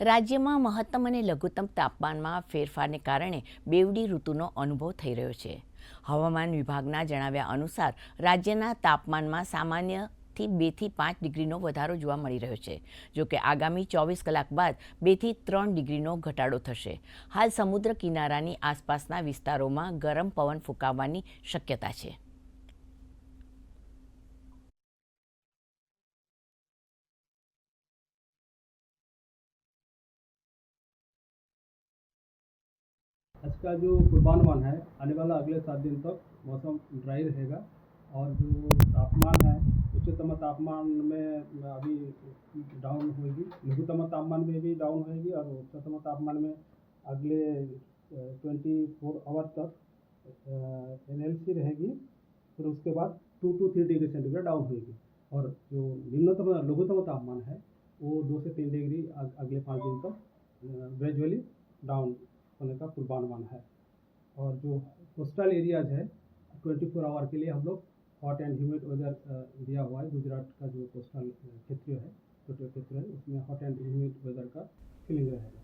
રાજ્યમાં મહત્તમ અને લઘુત્તમ તાપમાનમાં ફેરફારને કારણે બેવડી ઋતુનો અનુભવ થઈ રહ્યો છે. હવામાન વિભાગના જણાવ્યા અનુસાર, રાજ્યના તાપમાનમાં સામાન્યથી બેથી પાંચ ડિગ્રીનો વધારો જોવા મળી રહ્યો છે જોકે આગામી ચોવીસ કલાક બાદ બેથી ત્રણ ડિગ્રીનો ઘટાડો થશે. હાલ સમુદ્ર કિનારાની આસપાસના વિસ્તારોમાં ગરમ પવન ફૂંકાવાની શક્યતા છે. आज का जो पूर्वानुमान है, आने वाला अगले सात दिन तक मौसम ड्राई रहेगा और जो तापमान है, उच्चतम तापमान में अभी डाउन होगी, लघुतम तापमान में भी डाउन होगी और उच्चतम तापमान में अगले ट्वेंटी फोर आवर तक एनएलसी रहेगी, फिर उसके बाद two to three degree centigrade down होगी और जो निम्नतम लघुतम तापमान है, वो दो से तीन डिग्री अगले पाँच दिन तक ग्रेजुअली डाउन होने का पूर्वानुमान है। और जो कोस्टल एरियाज़ है ट्वेंटी फोर आवर के लिए हम लोग हॉट एंड ह्यूमिड वेदर दिया हुआ है। गुजरात का जो कोस्टल क्षेत्र है टोटल क्षेत्र है, उसमें हॉट एंड ह्यूमिड वेदर का फीलिंग रहेगा।